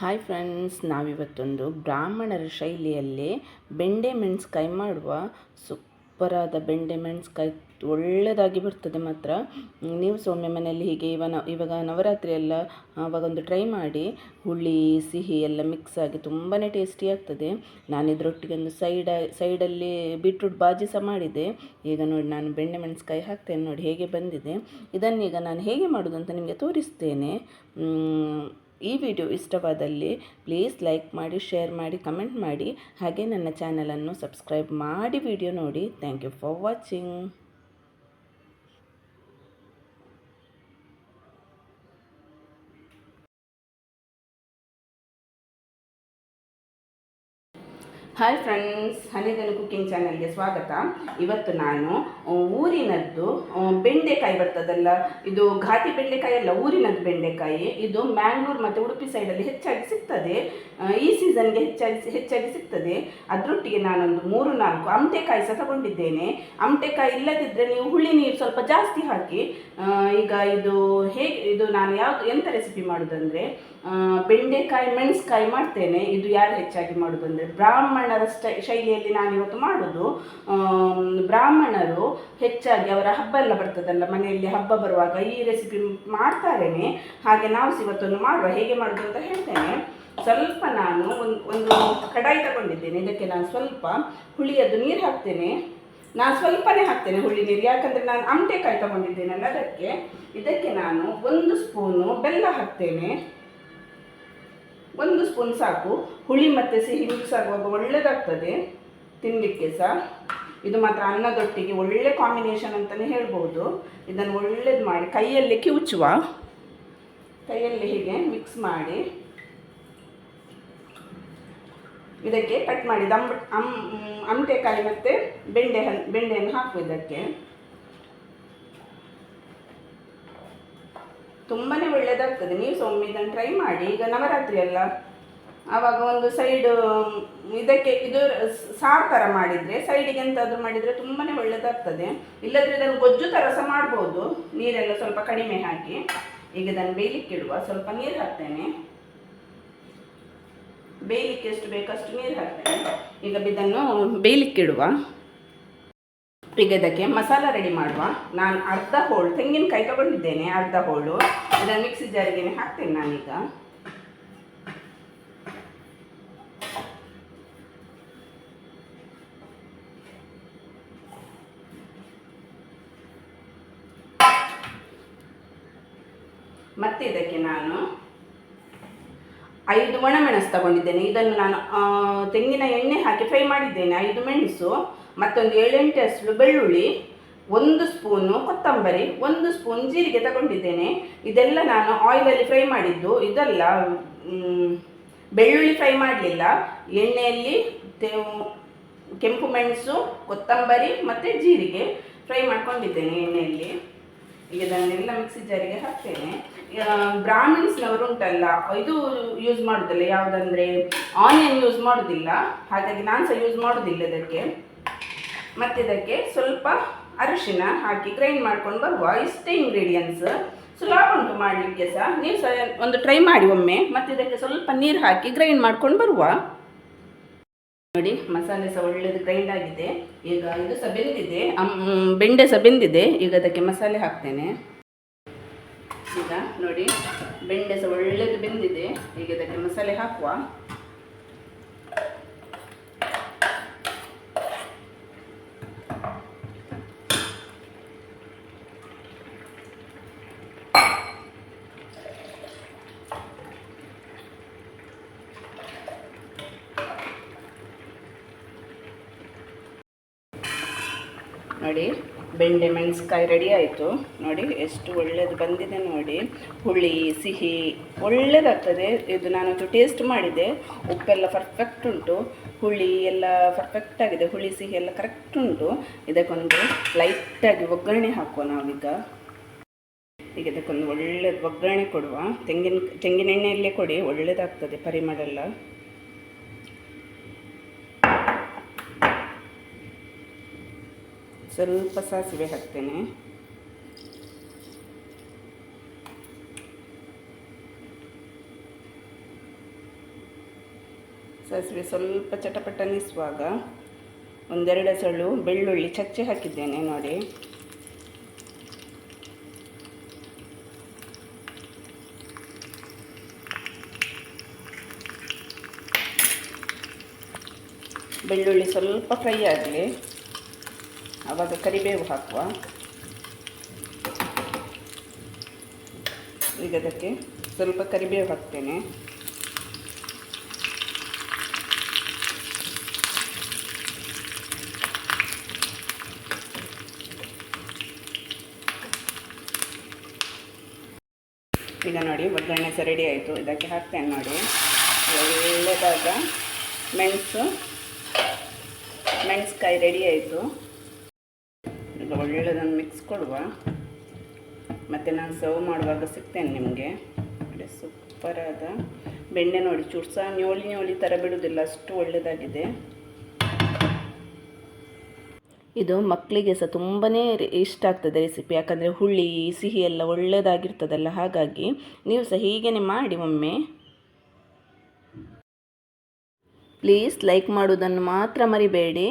Hi friends ನಾವಿವತ್ತೊಂದು ಬ್ರಾಹ್ಮಣರ ಶೈಲಿಯಲ್ಲಿ ಬೆಂಡೆ ಮೆಣಸ್ಕಾಯಿ ಮಾಡುವ ಸೂಪರಾದ ಬೆಂಡೆ ಮೆಣಸ್ಕಾಯಿ ಒಳ್ಳೆಯದಾಗಿ ಬರ್ತದೆ ಮಾತ್ರ. ನೀವು ಸೌಮ್ಯ ಮನೆಯಲ್ಲಿ ಹೀಗೆ ಇವನ, ಇವಾಗ ನವರಾತ್ರಿ ಎಲ್ಲ, ಆವಾಗೊಂದು ಟ್ರೈ ಮಾಡಿ, ಹುಳಿ, ಸಿಹಿ ಎಲ್ಲ ಮಿಕ್ಸ್ ಆಗಿ ತುಂಬಾ ಟೇಸ್ಟಿ ಆಗ್ತದೆ. ನಾನು ಇದರೊಟ್ಟಿಗೆ ಒಂದು ಸೈಡ ಸೈಡಲ್ಲಿ ಬೀಟ್ರೂಟ್ ಬಾಜಿ ಸಹ ಮಾಡಿದೆ. ಈಗ ನೋಡಿ ನಾನು ಬೆಣ್ಣೆ ಮೆಣಸ್ಕಾಯಿ ಹಾಕ್ತೇನೆ ನೋಡಿ ಹೇಗೆ ಬಂದಿದೆ. ಇದನ್ನೀಗ ನಾನು ಹೇಗೆ ಮಾಡೋದು ಅಂತ ನಿಮಗೆ ತೋರಿಸ್ತೇನೆ. ಈ ವಿಡಿಯೋ ಇಷ್ಟವಾದಲ್ಲಿ ಪ್ಲೀಸ್ ಲೈಕ್ ಮಾಡಿ, ಶೇರ್ ಮಾಡಿ, ಕಮೆಂಟ್ ಮಾಡಿ. ಹಾಗೆ ನನ್ನ ಚಾನಲನ್ನು ಸಬ್ಸ್ಕ್ರೈಬ್ ಮಾಡಿ ವಿಡಿಯೋ ನೋಡಿ. Thank you for watching. Hi friends ಹನಿದನು cooking ಚಾನಲ್ಗೆ ಸ್ವಾಗತ. ಇವತ್ತು ನಾನು ಊರಿನದ್ದು ಬೆಂಡೆಕಾಯಿ ಬರ್ತದಲ್ಲ, ಇದು ಘಾಟಿ ಬೆಂಡೆಕಾಯಿ ಅಲ್ಲ, ಊರಿನದ್ದು ಬೆಂಡೆಕಾಯಿ. ಇದು ಮ್ಯಾಂಗ್ಳೂರು ಮತ್ತು ಉಡುಪಿ ಸೈಡಲ್ಲಿ ಹೆಚ್ಚಾಗಿ ಸಿಗ್ತದೆ. ಈ ಸೀಸನ್ಗೆ ಹೆಚ್ಚಾಗಿ ಹೆಚ್ಚಾಗಿ ಸಿಗ್ತದೆ. ಅದರೊಟ್ಟಿಗೆ ನಾನೊಂದು ಮೂರು, ನಾಲ್ಕು ಅಮಟೆಕಾಯಿ ಸಹ ತಗೊಂಡಿದ್ದೇನೆ. ಅಮಟೆಕಾಯಿ ಇಲ್ಲದಿದ್ದರೆ ನೀವು ಹುಳಿ ನೀರು ಸ್ವಲ್ಪ ಜಾಸ್ತಿ ಹಾಕಿ ಈಗ ಇದು ಹೇಗೆ ಇದು ನಾನು ಯಾವುದು ಎಂಥ ರೆಸಿಪಿ ಮಾಡೋದಂದರೆ ಬೆಂಡೆಕಾಯಿ, ಮೆಣಸ್ಕಾಯಿ ಮಾಡ್ತೇನೆ. ಇದು ಯಾರು ಹೆಚ್ಚಾಗಿ ಮಾಡೋದಂದರೆ ಬ್ರಾಹ್ಮಣರ ಸ್ಟೈ ಶೈಲಿಯಲ್ಲಿ ನಾನು ಇವತ್ತು ಮಾಡೋದು. ಬ್ರಾಹ್ಮಣರು ಹೆಚ್ಚಾಗಿ ಅವರ ಹಬ್ಬ ಎಲ್ಲ ಬರ್ತದಲ್ಲ, ಮನೆಯಲ್ಲಿ ಹಬ್ಬ ಬರುವಾಗ ಈ ರೆಸಿಪಿ ಮಾಡ್ತಾರೇನೆ. ಹಾಗೆ ನಾವು ಇವತ್ತೊಂದು ಮಾಡುವ. ಹೇಗೆ ಮಾಡೋದು ಅಂತ ಹೇಳ್ತೇನೆ. ಸ್ವಲ್ಪ ನಾನು ಒಂದು ಒಂದು ಕಡಾಯಿ ತಗೊಂಡಿದ್ದೇನೆ. ಇದಕ್ಕೆ ನಾನು ಸ್ವಲ್ಪ ಹುಳಿಯದ್ದು ನೀರು ಹಾಕ್ತೇನೆ. ನಾನು ಸ್ವಲ್ಪನೇ ಹಾಕ್ತೇನೆ ಹುಳಿ ನೀರು. ಯಾಕಂದರೆ ನಾನು ಅಮಟೆಕಾಯಿ ತಗೊಂಡಿದ್ದೇನಲ್ಲ ಅದಕ್ಕೆ. ಇದಕ್ಕೆ ನಾನು ಒಂದು ಸ್ಪೂನು ಬೆಲ್ಲ ಹಾಕ್ತೇನೆ. ಒಂದು ಸ್ಪೂನ್ ಸಾಕು. ಹುಳಿ ಮತ್ತು ಸಿಹಿ ಮಿಕ್ಸ್ ಆಗುವಾಗ ಒಳ್ಳೆಯದಾಗ್ತದೆ ತಿನ್ನಲಿಕ್ಕೆ ಸಹ ಇದು ಮಾತ್ರ ಅನ್ನದೊಟ್ಟಿಗೆ ಒಳ್ಳೆ ಕಾಂಬಿನೇಷನ್ ಅಂತಲೇ ಹೇಳ್ಬೋದು. ಇದನ್ನು ಒಳ್ಳೇದು ಮಾಡಿ ಕೈಯಲ್ಲಿ ಕಿವುಚುವ. ಕೈಯಲ್ಲಿ ಹೀಗೆ ಮಿಕ್ಸ್ ಮಾಡಿ. ಇದಕ್ಕೆ ಕಟ್ ಮಾಡಿದ ಅಂಬ ಅಮ್ ಅಮಟೆಕಾಯಿ ಮತ್ತು ಬೆಂಡೆ ಹನ್ ಬೆಂಡೆಯನ್ನು ಹಾಕು ಇದಕ್ಕೆ. ತುಂಬಾ ಒಳ್ಳೆಯದಾಗ್ತದೆ ನೀವು ಸೊಮ್ಮೆ ಇದನ್ನು ಟ್ರೈ ಮಾಡಿ. ಈಗ ನವರಾತ್ರಿ ಅಲ್ಲ. ಆವಾಗ ಒಂದು ಸೈಡ್ ಇದಕ್ಕೆ ಇದು ಸಾರು ಥರ ಮಾಡಿದರೆ ಸೈಡಿಗೆ ಎಂತಾದರೂ ಮಾಡಿದರೆ ತುಂಬಾ ಒಳ್ಳೆಯದಾಗ್ತದೆ ಇಲ್ಲದ್ರೆ ಇದನ್ನು ಗೊಜ್ಜು ಥರ ಸಹ ಮಾಡ್ಬೋದು. ನೀರೆಲ್ಲ ಸ್ವಲ್ಪ ಕಡಿಮೆ ಹಾಕಿ. ಈಗ ಇದನ್ನು ಬೇಯಲಿಕ್ಕಿಡುವ. ಸ್ವಲ್ಪ ನೀರು ಹಾಕ್ತೇನೆ. ಬೇಯಲಿಕ್ಕೆ ಎಷ್ಟು ಬೇಕಷ್ಟು ನೀರು ಹಾಕ್ತೇನೆ. ಈಗ ಇದನ್ನು ಬೇಯಲಿಕ್ಕಿಡುವ ಈಗ ಇದಕ್ಕೆ ಮಸಾಲ ರೆಡಿ ಮಾಡುವ. ನಾನು ಅರ್ಧ ಹೋಳು ತೆಂಗಿನಕಾಯಿ ತಗೊಂಡಿದ್ದೇನೆ, ಅರ್ಧ ಹೋಳು. ಇದನ್ನು ಮಿಕ್ಸಿ ಜಾರಿಗೆ ಹಾಕ್ತೇನೆ ನಾನೀಗ. ಮತ್ತೆ ಇದಕ್ಕೆ ನಾನು ಐದು ಒಣಮೆಣಸು ತಗೊಂಡಿದ್ದೇನೆ. ಇದನ್ನು ನಾನು ತೆಂಗಿನ ಎಣ್ಣೆ ಹಾಕಿ ಫ್ರೈ ಮಾಡಿದ್ದೇನೆ. ಐದು ಮೆಣಸು, ಮತ್ತೊಂದು ಏಳೆಂಟು ಹಸಿರು ಬೆಳ್ಳುಳ್ಳಿ, ಒಂದು ಸ್ಪೂನು ಕೊತ್ತಂಬರಿ, ಒಂದು ಸ್ಪೂನ್ ಜೀರಿಗೆ ತಗೊಂಡಿದ್ದೇನೆ. ಇದೆಲ್ಲ ನಾನು ಆಯಿಲಲ್ಲಿ ಫ್ರೈ ಮಾಡಿದ್ದು. ಇದೆಲ್ಲ ಬೆಳ್ಳುಳ್ಳಿ ಫ್ರೈ ಮಾಡಲಿಲ್ಲ. ಎಣ್ಣೆಯಲ್ಲಿ ಕೆಂಪು ಮೆಣಸು, ಕೊತ್ತಂಬರಿ ಮತ್ತು ಜೀರಿಗೆ ಫ್ರೈ ಮಾಡ್ಕೊಂಡಿದ್ದೇನೆ ಎಣ್ಣೆಯಲ್ಲಿ. ಈಗ ಇದನ್ನೆಲ್ಲ ಮಿಕ್ಸಿ ಜಾರಿಗೆ ಹಾಕ್ತೇನೆ. ಬ್ರಾಹ್ಮಿನ್ಸ್ನವರು ಉಂಟಲ್ಲ, ಇದು ಯೂಸ್ ಮಾಡೋದಿಲ್ಲ, ಯಾವುದಂದರೆ ಆನಿಯನ್ ಯೂಸ್ ಮಾಡೋದಿಲ್ಲ. ಹಾಗಾಗಿ ನಾನು ಸಹ ಯೂಸ್ ಮಾಡೋದಿಲ್ಲ ಇದಕ್ಕೆ. ಮತ್ತೆ ಇದಕ್ಕೆ ಸ್ವಲ್ಪ ಅರಿಶಿನ ಹಾಕಿ ಗ್ರೈಂಡ್ ಮಾಡ್ಕೊಂಡು ಬರುವ ಇಷ್ಟೇ ಇಂಗ್ರೀಡಿಯೆಂಟ್ಸ್ ಸುಲಭ ಉಂಟು ಮಾಡಲಿಕ್ಕೆ ಸಹ ನೀವು ಸಹ ಒಂದು ಟ್ರೈ ಮಾಡಿ ಒಮ್ಮೆ. ಮತ್ತೆ ಇದಕ್ಕೆ ಸ್ವಲ್ಪ ನೀರು ಹಾಕಿ ಗ್ರೈಂಡ್ ಮಾಡ್ಕೊಂಡು ಬರುವ. ನೋಡಿ, ಮಸಾಲೆ ಸಹ ಒಳ್ಳೇದು ಗ್ರೈಂಡ್ ಆಗಿದೆ. ಈಗ ಇದು ಸಹ ಬೆಂದಿದೆ. ಬೆಂಡೆ ಸಹ ಬೆಂದಿದೆ. ಈಗ ಅದಕ್ಕೆ ಮಸಾಲೆ ಹಾಕ್ತೇನೆ. ಈಗ ನೋಡಿ, ಬೆಂಡೆ ಸಹ ಒಳ್ಳೇದು ಬೆಂದಿದೆ. ಈಗ ಅದಕ್ಕೆ ಮಸಾಲೆ ಹಾಕುವ. ನೋಡಿ ಬೆಂಡೆ ಮೆಣಸ್ಕಾಯಿ ರೆಡಿ ಆಯಿತು. ನೋಡಿ, ಎಷ್ಟು ಒಳ್ಳೇದು ಬಂದಿದೆ ನೋಡಿ. ಹುಳಿ, ಸಿಹಿ ಒಳ್ಳೆಯದಾಗ್ತದೆ ಇದು ನಾನಂತೂ ಟೇಸ್ಟ್ ಮಾಡಿದೆ ಉಪ್ಪೆಲ್ಲ ಪರ್ಫೆಕ್ಟ್ ಉಂಟು. ಹುಳಿ ಎಲ್ಲ ಪರ್ಫೆಕ್ಟ್ ಆಗಿದೆ. ಹುಳಿ, ಸಿಹಿ ಎಲ್ಲ ಕರೆಕ್ಟ್ ಉಂಟು. ಇದಕ್ಕೊಂದು ಲೈಟಾಗಿ ಒಗ್ಗರಣೆ ಹಾಕುವ ನಾವೀಗ. ಈಗ ಇದಕ್ಕೊಂದು ಒಳ್ಳೆಯದು ಒಗ್ಗರಣೆ ಕೊಡುವ. ತೆಂಗಿನ ತೆಂಗಿನೆಣ್ಣೆಯಲ್ಲೇ ಕೊಡಿ. ಒಳ್ಳೆಯದಾಗ್ತದೆ ಪರಿಮಳ ಎಲ್ಲ. ಸ್ವಲ್ಪ ಸಾಸಿವೆ ಹಾಕ್ತೇನೆ. ಸಾಸಿವೆ ಸ್ವಲ್ಪ ಚಟಪಟನಿಸುವಾಗ ಒಂದೆರಡು ಸಳು ಬೆಳ್ಳುಳ್ಳಿ ಚಚ್ಚೆ ಹಾಕಿದ್ದೇನೆ ನೋಡಿ. ಬೆಳ್ಳುಳ್ಳಿ ಸ್ವಲ್ಪ ಫ್ರೈ ಆಗಲಿ. ಆವಾಗ ಕರಿಬೇವು ಹಾಕುವ. ಈಗ ಅದಕ್ಕೆ ಸ್ವಲ್ಪ ಕರಿಬೇವು ಹಾಕ್ತೇನೆ. ಈಗ ನೋಡಿ, ಒಗ್ಗರಣೆ ಸಹ ರೆಡಿ ಆಯಿತು. ಇದಕ್ಕೆ ಹಾಕ್ತೇನೆ ನೋಡಿ. ಒಳ್ಳೆಯದಾದ ಮೆಣಸು, ಮೆಣಸ್ಕಾಯಿ ರೆಡಿ ಆಯಿತು. ಈಗ ಒಳ್ಳೆದನ್ನು ಮಿಕ್ಸ್ ಕೊಡುವ. ಮತ್ತು ನಾನು ಸರ್ವ್ ಮಾಡುವಾಗ ಸಿಗ್ತೇನೆ ನಿಮಗೆ. ಸೂಪರ್ ಸೂಪರಾದ ಬೆಣ್ಣೆ ನೋಡಿ, ಚೂರು ಸಹ ನ್ಯೋಲಿ ನ್ಯೋಳಿ ಥರ ಬಿಡುವುದಿಲ್ಲ ಅಷ್ಟು ಒಳ್ಳೆಯದಾಗಿದೆ ಇದು ಮಕ್ಕಳಿಗೆ ಸಹ ತುಂಬಾ ಇಷ್ಟ ಆಗ್ತದೆ ರೆಸಿಪಿ ಯಾಕಂದರೆ ಹುಳಿ, ಸಿಹಿ ಎಲ್ಲ ಒಳ್ಳೆಯದಾಗಿರ್ತದಲ್ಲ ಹಾಗಾಗಿ ನೀವು ಸಹ ಹೀಗೇ ಮಾಡಿ ಒಮ್ಮೆ. ಪ್ಲೀಸ್ ಲೈಕ್ ಮಾಡುವುದನ್ನು ಮಾತ್ರ ಮರಿಬೇಡಿ.